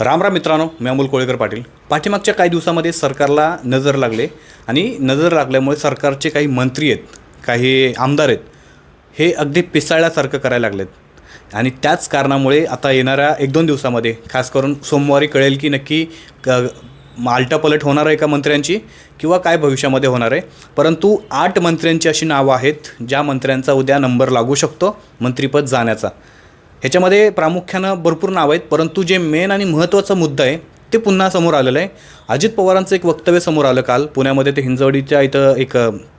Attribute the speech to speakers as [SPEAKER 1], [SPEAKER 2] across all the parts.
[SPEAKER 1] रामराम मित्रांनो मी अमोल कोळेकर पाटील. पाठीमागच्या काही दिवसामध्ये सरकारला नजर लागले आणि नजर लागल्यामुळे सरकारचे काही मंत्री आहेत काही आमदार आहेत हे अगदी पिसाळल्यासारखं करायला लागलेत. आणि त्याच कारणामुळे आता येणाऱ्या एक दोन दिवसामध्ये खास करून सोमवारी कळेल की नक्की क आलटापलट होणार आहे का मंत्र्यांची किंवा काय भविष्यामध्ये होणार आहे. परंतु आठ मंत्र्यांची अशी नावं आहेत ज्या मंत्र्यांचा उद्या नंबर लागू शकतो मंत्रिपद जाण्याचा. ह्याच्यामध्ये प्रामुख्यानं भरपूर नावं आहेत परंतु जे मेन आणि महत्त्वाचा मुद्दा आहे ते पुन्हा समोर आलेलं आहे. अजित पवारांचं एक वक्तव्य समोर आलं काल पुण्यामध्ये ते हिंजवडीच्या इथं एक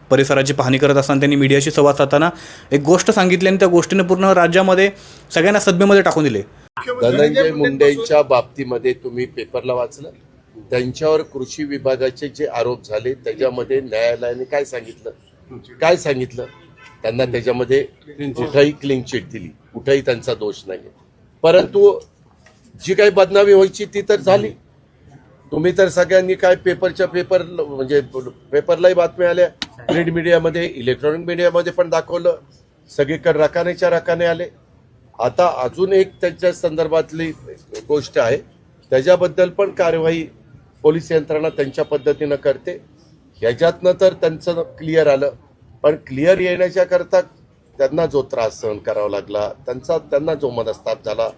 [SPEAKER 1] परिसराची पाहणी करत असताना त्यांनी मीडियाशी संवाद साधताना एक गोष्ट सांगितली आणि त्या गोष्टीने पूर्ण राज्यामध्ये सगळ्यांना सदमेमध्ये टाकून दिले.
[SPEAKER 2] धनंजय मुंडेंच्या बाबतीमध्ये तुम्ही पेपरला वाचलं. त्यांच्यावर कृषी विभागाचे जे आरोप झाले त्याच्यामध्ये न्यायालयाने काय सांगितलं? काय सांगितलं? त्यांना त्याच्यामध्ये कुठंही क्लीन चिट दिली. कुठंही त्यांचा दोष नाही परंतु जी काही बदनामी व्हायची ती तर झाली. तुम्ही तर सगळ्यांनी काय पेपरच्या पेपर म्हणजे पेपरलाही बातम्या आल्या. प्रिंट मीडियामध्ये इलेक्ट्रॉनिक मीडियामध्ये पण दाखवलं. सगळीकडे रकानेच्या रकाने आले. आता अजून एक त्याच्या संदर्भातली गोष्ट आहे. त्याच्याबद्दल पण कार्यवाही पोलीस यंत्रणा त्यांच्या पद्धतीनं करते. ह्याच्यातनं तर त्यांचं क्लिअर आलं. पण क्लिअर येण्याच्या करता त्यांना जो त्रास सहन करावा लागला त्यांचा त्यांना जो मनस्ताप झाला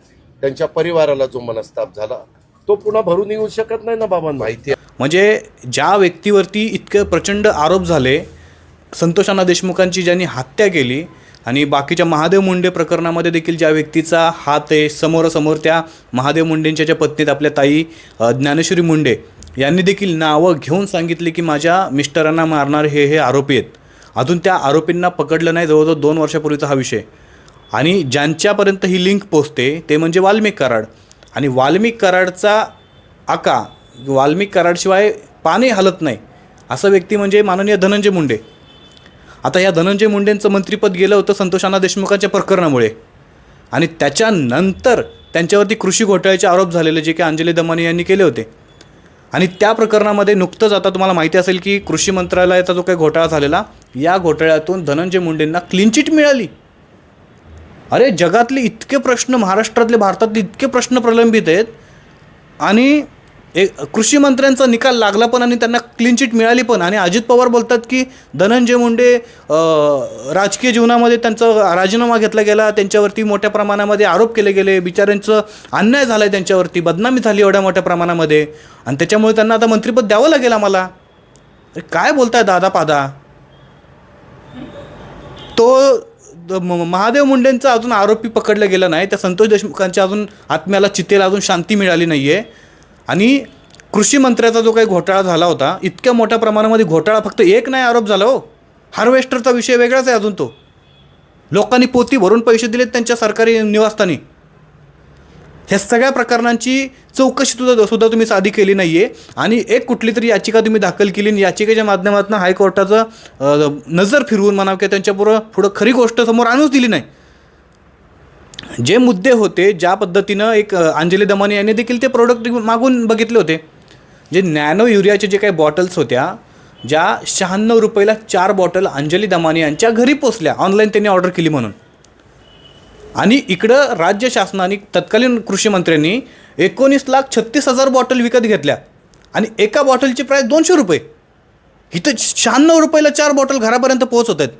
[SPEAKER 2] त्यांच्या परिवाराला जो मनस्ताप झाला तो पुन्हा भरून येऊ शकत नाही ना बाबा माहिती आहे.
[SPEAKER 1] म्हणजे ज्या व्यक्तीवरती इतके प्रचंड आरोप झाले संतोषाना देशमुखांची ज्यांनी हत्या केली आणि बाकीच्या महादेव मुंडे प्रकरणामध्ये देखील ज्या व्यक्तीचा हात आहे समोरासमोर त्या महादेव मुंडेंच्या ज्या पत्नीत आपल्या ताई ज्ञानेश्वरी मुंडे यांनी देखील नावं घेऊन सांगितले की माझ्या मिस्टरांना मारणार हे हे आरोपी आहेत अजून त्या आरोपींना पकडलं नाही जवळजवळ दोन वर्षापूर्वीचा हा विषय. आणि ज्यांच्यापर्यंत ही लिंक पोचते ते म्हणजे वाल्मिक कराड. आणि वाल्मिक कराडचा आका वाल्मिक कराडशिवाय पाणी हलत नाही असं व्यक्ती म्हणजे माननीय धनंजय मुंडे. आता या धनंजय मुंडेंचं मंत्रिपद गेलं होतं संतोषाना देशमुखांच्या प्रकरणामुळे. आणि त्याच्यानंतर त्यांच्यावरती कृषी घोटाळ्याचे आरोप झालेले जे की अंजली दमानी यांनी केले होते. आणि त्या प्रकरणामध्ये नुकतंच आता तुम्हाला माहिती असेल की कृषी मंत्रालयाचा जो काही घोटाळा झालेला या घोटाळ्यातून धनंजय मुंडेंना क्लीन चिट मिळाली. अरे जगातले इतके प्रश्न महाराष्ट्रातले भारतातले इतके प्रश्न प्रलंबित आहेत. आणि एक कृषी मंत्र्यांचा निकाल लागला पण आणि त्यांना क्लीन चिट मिळाली पण. आणि अजित पवार बोलतात की धनंजय मुंडे राजकीय जीवनामध्ये त्यांचा राजीनामा घेतला गेला. त्यांच्यावरती मोठ्या प्रमाणामध्ये आरोप केले गेले. बिचाऱ्यांचं अन्याय झाला आहे त्यांच्यावरती. बदनामी झाली एवढ्या मोठ्या प्रमाणामध्ये. आणि त्याच्यामुळे त्यांना आता मंत्रिपद द्यावं लागेल आम्हाला. अरे काय बोलताय दादा पादा? तो द- म- महादेव मुंडेंचा अजून आरोपी पकडला गेला नाही. त्या संतोष देशमुखांच्या अजून आत्म्याला चितेला अजून शांती मिळाली नाही आहे आणि कृषी मंत्र्याचा जो काही घोटाळा झाला होता इतक्या मोठ्या प्रमाणामध्ये घोटाळा फक्त एक नाही आरोप झाला हो. हार्वेस्टरचा विषय वेगळाच आहे अजून तो. लोकांनी पोती भरून पैसे दिलेत त्यांच्या सरकारी निवासस्थानी. ह्या सगळ्या प्रकरणांची चौकशी सुद्धा सुद्धा तुम्ही साधी केली नाही आहे आणि एक कुठली तरी याचिका तुम्ही दाखल केली आणि याचिकेच्या माध्यमातून हायकोर्टाचं नजर फिरवून म्हणावं किंवा त्यांच्यापुढं पुढं खरी गोष्ट समोर आणूच दिली नाही. जे मुद्दे होते ज्या पद्धतीनं एक अंजली दमानी यांनी देखील ते प्रोडक्ट मागून बघितले होते. जे नॅनो युरियाचे जे काही बॉटल्स होत्या ज्या शहाण्णव रुपयाला चार बॉटल अंजली दमानी यांच्या घरी पोचल्या. ऑनलाईन त्यांनी ऑर्डर केली म्हणून. आणि इकडं राज्य शासनाने तत्कालीन कृषी मंत्र्यांनी एकोणीस लाख छत्तीस हजार बॉटल विकत घेतल्या. आणि एका बॉटलची प्राईस दोनशे रुपये. इथं शहाण्णव रुपयाला चार बॉटल घरापर्यंत पोहोचत आहेत.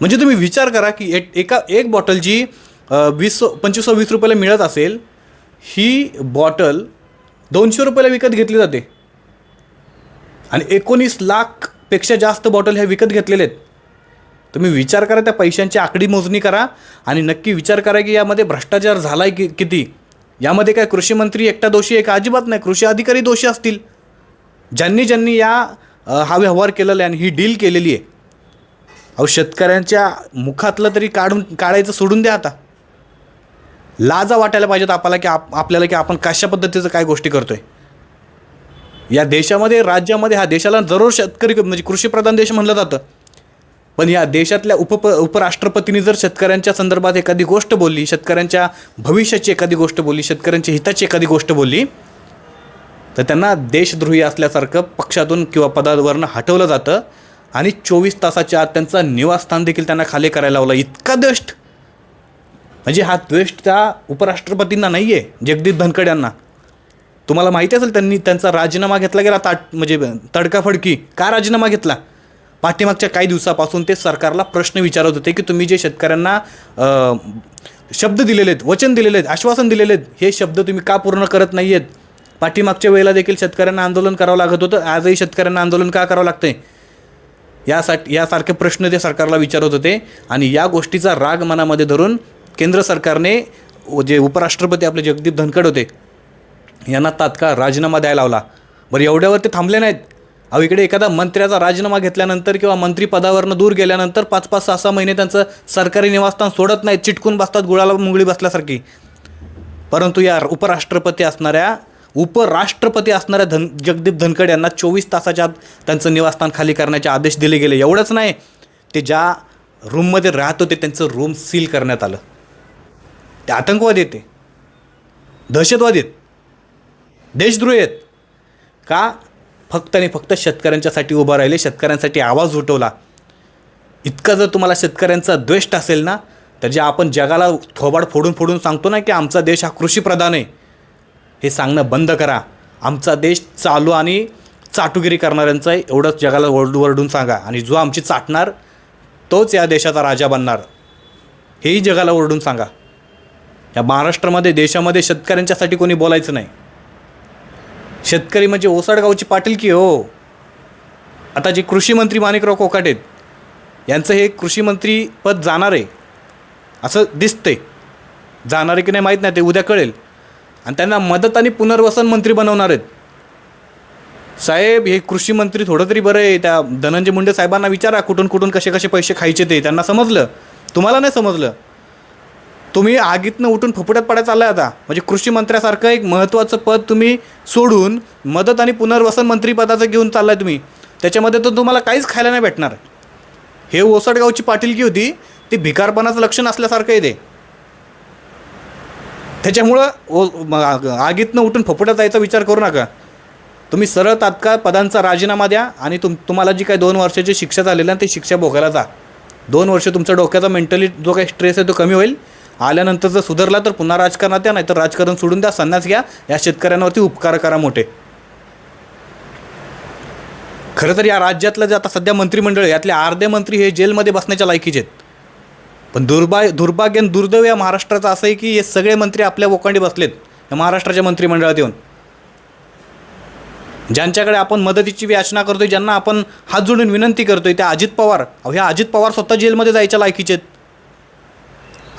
[SPEAKER 1] म्हणजे तुम्ही विचार करा की एक एका एक बॉटल जी वीस पंचवीस वीस रुपयाला मिळत असेल ही बॉटल दोनशे रुपयाला विकत घेतली जाते. आणि एकोणीस लाखपेक्षा जास्त बॉटल ह्या विकत घेतलेल्या आहेत. तुम्ही विचार करा त्या पैशांची आकडी मोजणी करा आणि नक्की विचार करा की यामध्ये भ्रष्टाचार झाला आहे कि किती? यामध्ये काय कृषी मंत्री एकटा दोषी आहे का? अजिबात नाही. कृषी अधिकारी दोषी असतील. ज्यांनी ज्यांनी या हा व्यवहार केलेला आहे आणि ही डील केलेली आहे. अहो शेतकऱ्यांच्या मुखातलं तरी काढून काढायचं सोडून द्या आता. लाजा वाटायला पाहिजेत आपल्याला की आप आपल्याला की आपण कशा पद्धतीचं काय गोष्टी करतोय. या देशामध्ये राज्यामध्ये हा देशाला जरूर शेतकरी म्हणजे कृषीप्रधान देश म्हणलं जातं. पण या देशातल्या उप उपराष्ट्रपतींनी जर शेतकऱ्यांच्या संदर्भात एखादी गोष्ट बोलली शेतकऱ्यांच्या भविष्याची एखादी गोष्ट बोलली शेतकऱ्यांच्या हिताची एखादी गोष्ट बोलली तर त्यांना देशद्रोही असल्यासारखं पक्षातून किंवा पदावरनं हटवलं जातं आणि चोवीस तासाच्या आत त्यांचं निवासस्थान देखील त्यांना खाली करायला लावलं. इतका द्वेष्ट! म्हणजे हा द्वेष त्या उपराष्ट्रपतींना नाही आहे जगदीप धनखड यांना. तुम्हाला माहिती असेल त्यांनी त्यांचा राजीनामा घेतला गेला ताट म्हणजे तडकाफडकी. का राजीनामा घेतला? पाठीमागच्या काही दिवसापासून ते सरकारला प्रश्न विचारत होते की तुम्ही जे शेतकऱ्यांना शब्द दिलेले आहेत वचन दिलेले आहेत आश्वासन दिलेले आहेत हे शब्द तुम्ही का पूर्ण करत नाही आहेत पाठीमागच्या वेळेला देखील शेतकऱ्यांना आंदोलन करावं लागत होतं आजही शेतकऱ्यांना आंदोलन का करावं लागतंय? यासाठी यासारखे प्रश्न ते सरकारला विचारत होते आणि या गोष्टीचा राग मनामध्ये धरून केंद्र सरकारने जे उपराष्ट्रपती आपले जगदीप धनखड होते यांना तात्काळ राजीनामा द्यायला लावला. बरं एवढ्यावर ते थांबले नाहीत. अहो इकडे एखादा मंत्र्याचा राजीनामा घेतल्यानंतर किंवा मंत्रीपदावरनं दूर गेल्यानंतर पाच पाच सहा सहा महिने त्यांचं सरकारी निवासस्थान सोडत नाहीत चिटकून बसतात गुळाला मुंगळी बसल्यासारखी. परंतु या उपराष्ट्रपती असणाऱ्या उपराष्ट्रपती असणाऱ्या धन जगदीप धनखड यांना चोवीस तासाच्या आत त्यांचं निवासस्थान खाली करण्याचे आदेश दिले गेले. एवढंच नाही ते ज्या रूममध्ये राहत होते त्यांचं रूम सील करण्यात आलं. ते आतंकवादी येते ते. दहशतवादी आहेत. देशद्रोही आहेत. का? फक्त आणि फक्त शेतकऱ्यांच्यासाठी उभं राहिले शेतकऱ्यांसाठी आवाज उठवला. इतका जर तुम्हाला शेतकऱ्यांचा द्वेष्ट असेल ना तर जे आपण जगाला थोबाड फोडून फोडून सांगतो ना की आमचा देश हा कृषीप्रधान आहे हे सांगणं बंद करा. आमचा देश चालू आणि चाटुगिरी करणाऱ्यांचा आहे एवढंच जगाला ओरडू ओरडून सांगा. आणि जो आमची चाटणार तोच या देशाचा राजा बनणार. हेही जगाला ओरडून सांगा. या महाराष्ट्रामध्ये देशामध्ये शेतकऱ्यांच्यासाठी कोणी बोलायचं नाही. शेतकरी म्हणजे ओसाडगावची पाटीलकी हो. आता जे कृषीमंत्री माणिकराव कोकाटे यांचं हे कृषीमंत्री पद जाणार आहे असं दिसतंय. जाणार आहे की नाही माहीत नाही ते उद्या कळेल. आणि त्यांना मदत आणि पुनर्वसन मंत्री बनवणार आहेत. साहेब हे कृषी मंत्री थोडं तरी बरं आहे. त्या धनंजय मुंडे साहेबांना विचारा कुठून कुठून कसे कसे पैसे खायचे ते. त्यांना समजलं. तुम्हाला नाही समजलं. तुम्ही आगीतनं उठून फुफुट्यात पडायला चाललाय आता. म्हणजे कृषी मंत्र्यासारखं एक महत्त्वाचं पद तुम्ही सोडून मदत आणि पुनर्वसन मंत्रीपदाचं घेऊन चाललाय तुम्ही. त्याच्यामध्ये तर तुम्हाला काहीच खायला नाही भेटणार. हे ओसडगावची पाटीलकी होती ती भिकारपणाचं लक्षण असल्यासारखं आहे ते. त्याच्यामुळं ओ आगीतनं उठून फुफुट्यात जायचा विचार करू नका. तुम्ही सरळ तात्काळ पदांचा राजीनामा द्या आणि तुम तुम्हाला जी काही दोन वर्षाची शिक्षा झालेली ना ती शिक्षा भोगायला जा. दोन वर्ष तुमच्या डोक्याचा मेंटली जो काही स्ट्रेस आहे तो कमी होईल. आल्यानंतर जर सुधारला तर पुन्हा राजकारणात या नाहीतर राजकारण सोडून द्या संन्यास घ्या. या शेतकऱ्यांवरती उपकार करा मोठे. खरं तर या राज्यातलं जे आता सध्या मंत्रिमंडळ यातले अर्धे मंत्री हे जेलमध्ये बसण्याच्या लायकीचे आहेत. पण दुर्बा दुर्भाग्य आणि दुर्दैव या महाराष्ट्राचं असं आहे की हे सगळे मंत्री आपल्या वोकांडी बसलेत या महाराष्ट्राच्या मंत्रिमंडळात येऊन. ज्यांच्याकडे आपण मदतीची याचना करतोय ज्यांना आपण हात जोडून विनंती करतोय त्या अजित पवार अहो ह्या अजित पवार स्वतः जेलमध्ये जायच्या लायकीचे आहेत.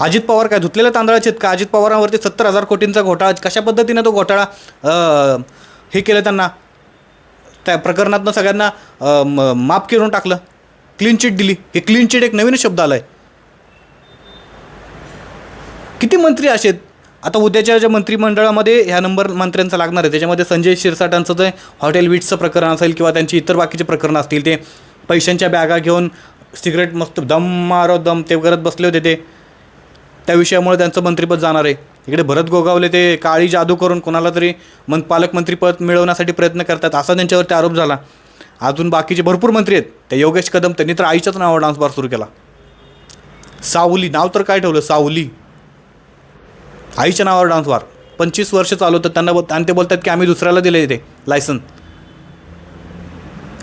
[SPEAKER 1] अजित पवार काय धुतलेल्या तांदळाचे आहेत का? अजित पवारांवरती सत्तर हजार कोटींचा घोटाळा कशा पद्धतीनं तो घोटाळा हे केलं त्यांना? त्या प्रकरणातनं सगळ्यांना म- माफ करून टाकलं. क्लीन चिट दिली. हे क्लीन चिट एक नवीन शब्द आला आहे किती मंत्री असे आहेत? आता उद्याच्या ज्या मंत्रिमंडळामध्ये ह्या नंबर मंत्र्यांचा लागणार आहे. त्याच्यामध्ये संजय शिरसाटांचं जे हॉटेल विट्सचं प्रकरण असेल किंवा त्यांची इतर बाकीचे प्रकरणं असतील ते पैशांच्या बॅगा घेऊन सिगरेट मस्त दम मारो दम ते करत बसले होते ते. त्या विषयामुळे त्यांचं मंत्रिपद जाणार आहे. इकडे भरत गोगावले ते काळी जादू करून कोणाला तरी मन पालकमंत्रीपद मिळवण्यासाठी प्रयत्न करतात असा त्यांच्यावरती आरोप झाला. अजून बाकीचे भरपूर मंत्री आहेत. त्या योगेश कदम त्यांनी तर आईच्याच नावावर डान्स बार सुरू केला. सावली नाव तर काय ठेवलं? सावली. आईच्या नावावर डान्स बार पंचवीस वर्ष चालवतात त्यांना बोल आणि ते बोलतात की आम्ही दुसऱ्याला दिले ते लायसन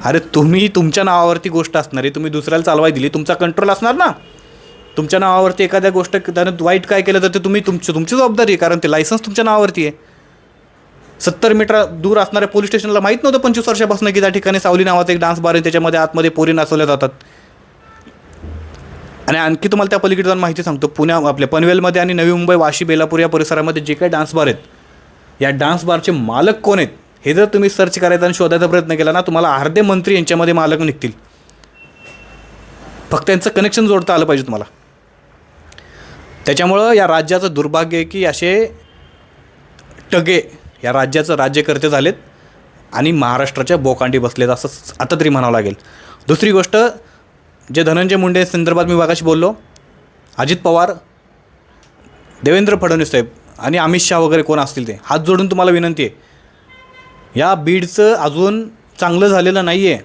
[SPEAKER 1] अरे तुम्ही तुमच्या नावावरती गोष्ट असणार आहे तुम्ही दुसऱ्याला चालवाय दिली तुमचा कंट्रोल असणार ना? तुमच्या नावावरती एखाद्या गोष्ट त्यानं वाईट काय केलं तर ते तुम्ही तुमची तुमची जबाबदारी आहे कारण ते लायसन्स तुमच्या नावावरती आहे. सत्तर मीटर दूर असणाऱ्या पोलीस स्टेशनला माहीत नव्हतं पंचवीस वर्षापासून की त्या ठिकाणी सावली नावाचा एक डान्स बार आहे त्याच्यामध्ये आतमध्ये पोरी नाचवल्या जातात. आणि आणखी तुम्हाला त्या पलीकडे जाऊन माहिती सांगतो पुण्या आपल्या पनवेलमध्ये आणि नवी मुंबई वाशी बेलापूर या परिसरामध्ये जे काही डान्स बार आहेत या डान्स बारचे मालक कोण आहेत हे जर तुम्ही सर्च करायचा आणि शोधायचा प्रयत्न केला ना तुम्हाला अर्धे मंत्री यांच्यामध्ये मालक निघतील. फक्त यांचं कनेक्शन जोडता आलं पाहिजे तुम्हाला. त्याच्यामुळं या राज्याचं दुर्भाग्य आहे की असे टगे या राज्याचं राज्यकर्ते झालेत आणि महाराष्ट्राच्या बोकांडी बसलेत असं आता तरी म्हणावं लागेल. दुसरी गोष्ट जे धनंजय मुंडे संदर्भात मी वागाशी बोललो अजित पवार देवेंद्र फडणवीस साहेब आणि अमित शहा वगैरे कोण असतील ते हात जोडून तुम्हाला विनंती आहे. या बीडचं अजून चांगलं झालेलं नाही आहे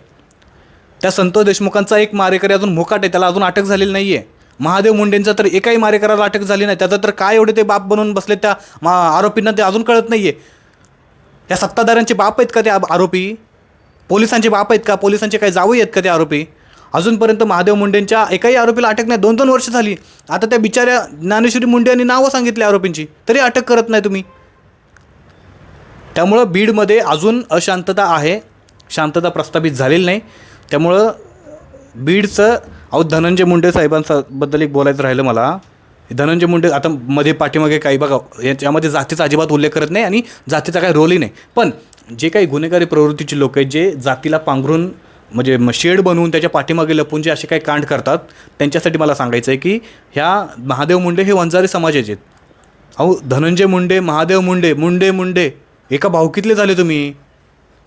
[SPEAKER 1] त्या संतोष देशमुखांचा एक मारेकरी अजून मोकाट आहे त्याला अजून अटक झालेली नाही आहे महादेव मुंडेंचा तर एकाही मारेकराला अटक झाली नाही. त्याचं तर काय एवढे ते बाप बनवून बसले त्या मा आरोपींना ते अजून कळत नाही आहे त्या सत्ताधाऱ्यांचे बाप आहेत का ते आरोपी? पोलिसांचे बाप आहेत का? पोलिसांचे काही जावई आहेत का ते आरोपी? अजूनपर्यंत महादेव मुंडेंच्या एकाही आरोपीला अटक नाही. दोन दोन वर्ष झाली. आता त्या बिचाऱ्या ज्ञानेश्वरी मुंडे यांनी नावं सांगितले आरोपींची. तरी अटक करत नाही तुम्ही. त्यामुळं बीडमध्ये अजून अशांतता आहे. शांतता प्रस्थापित झालेली नाही. त्यामुळं बीडचं अहो धनंजय मुंडे साहेबांबद्दल एक बोलायचं राहिलं मला. धनंजय मुंडे आता मध्ये पाठीमागे काही बघा याच्यामध्ये जातीचा अजिबात उल्लेख करत नाही आणि जातीचा काही रोलही नाही. पण जे काही गुन्हेगारी प्रवृत्तीचे लोक आहेत जे जातीला पांघरून म्हणजे म- शेड बनवून त्याच्या पाठीमागे लपून जे असे काही कांड करतात त्यांच्यासाठी मला सांगायचं आहे की ह्या महादेव मुंडे हे वंजारी समाजाचे आहेत. अहो धनंजय मुंडे महादेव मुंडे मुंडे मुंडे एका भावकीतले झाले तुम्ही.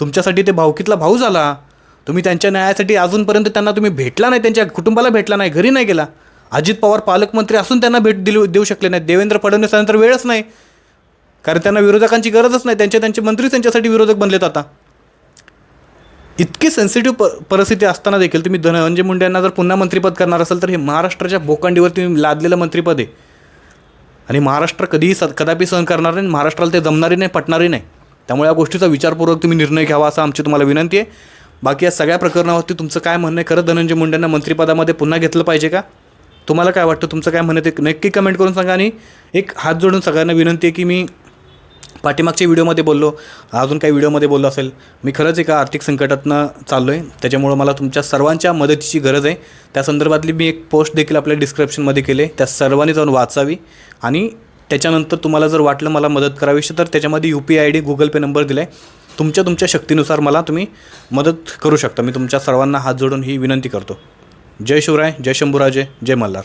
[SPEAKER 1] तुमच्यासाठी ते भावकीतला भाऊ झाला. तुम्ही त्यांच्या न्यायासाठी अजूनपर्यंत त्यांना तुम्ही भेटला नाही त्यांच्या कुटुंबाला भेटला नाही घरी नाही गेला. अजित पवार पालकमंत्री असून त्यांना भेट दिली देऊ शकले नाही देवेंद्र फडणवीसांनंतर वेळच नाही. कारण त्यांना विरोधकांची गरजच नाही. त्यांचे त्यांचे मंत्री त्यांच्यासाठी विरोधक बनलेत आता. इतकी सेन्सिटिव्ह प परिस्थिती असताना देखील तुम्ही धनंजय मुंडे यांना जर पुन्हा मंत्रिपद करणार असाल तर हे महाराष्ट्राच्या बोकांडीवर तुम्ही लादलेलं मंत्रिपद आहे. आणि महाराष्ट्र कधीही स कदापि सहन करणार नाही महाराष्ट्राला ते जमणारी नाही पटणारी नाही. त्यामुळे या गोष्टीचा विचारपूर्वक तुम्ही निर्णय घ्यावा असं आमची तुम्हाला विनंती आहे. बाकी या सगळ्या प्रकरणावरती तुमचं काय म्हणणं आहे? खरं धनंजय मुंडेंना मंत्रिपदामध्ये पुन्हा घेतलं पाहिजे का? तुम्हाला काय वाटतं? तुमचं काय म्हणणं ते नक्की कमेंट करून सांगा आणि एक हात जोडून सगळ्यांना विनंती आहे की मी पाठीमागच्या व्हिडिओमध्ये बोललो. अजून काही व्हिडिओमध्ये बोललो असेल. मी खरंच एका आर्थिक संकटातनं चाललो आहे त्याच्यामुळं मला तुमच्या सर्वांच्या मदतीची गरज आहे. त्या संदर्भातली मी एक पोस्ट देखील आपल्या डिस्क्रिप्शनमध्ये केले त्या सर्वांनी जाऊन वाचावी आणि त्याच्यानंतर तुम्हाला जर वाटलं मला मदत करावीशी तर त्याच्यामध्ये U P I D Google pay number दिला आहे तुमच्या तुमच्या शक्तीनुसार मला तुम्ही मदत करू शकता. मी तुमच्या सर्वांना हात जोडून ही विनंती करतो. जय शिवराय जय शंभूराजे जय मल्हार.